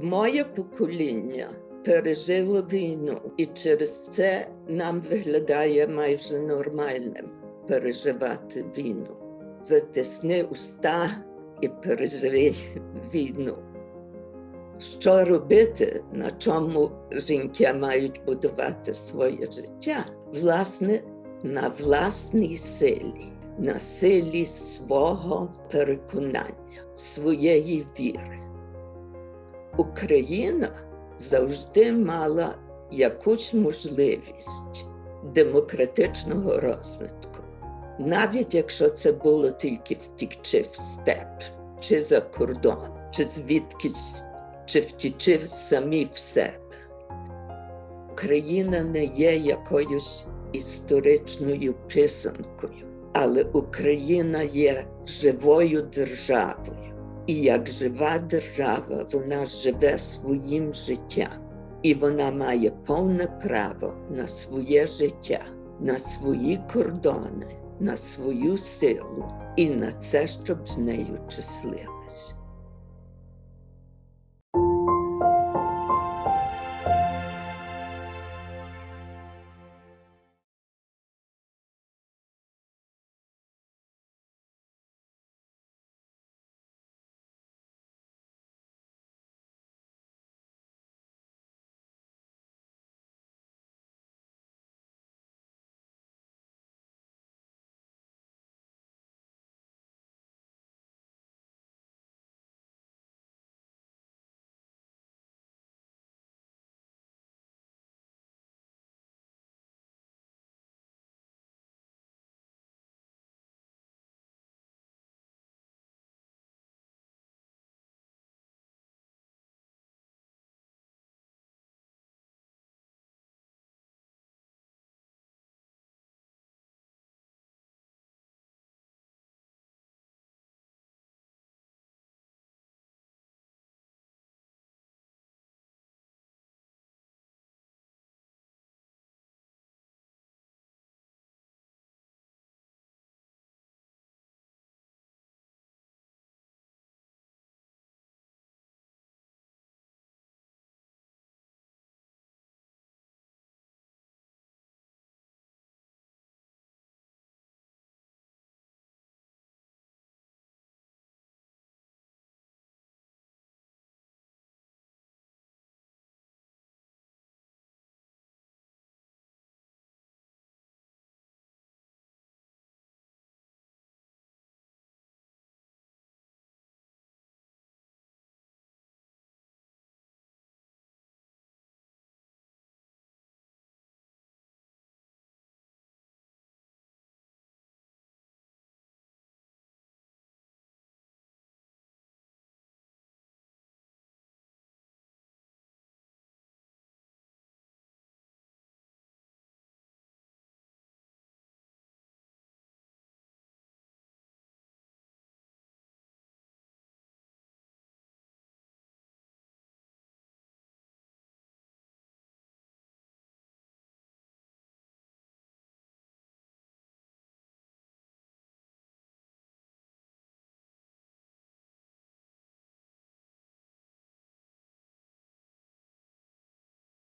Моє покоління пережило війну, і через це нам виглядає майже нормальним переживати війну. Затисни уста і переживи війну. Що робити, на чому жінки мають будувати своє життя? Власне, на власній силі, на силі свого переконання, своєї віри. Україна завжди мала якусь можливість демократичного розвитку, навіть якщо це було тільки втікчи в степ, чи за кордон, чи звідкись, чи втічи самі в себе. Україна не є якоюсь історичною писанкою, але Україна є живою державою. І як жива держава, вона живе своїм життям, і вона має повне право на своє життя, на свої кордони, на свою силу і на це, щоб з нею числились.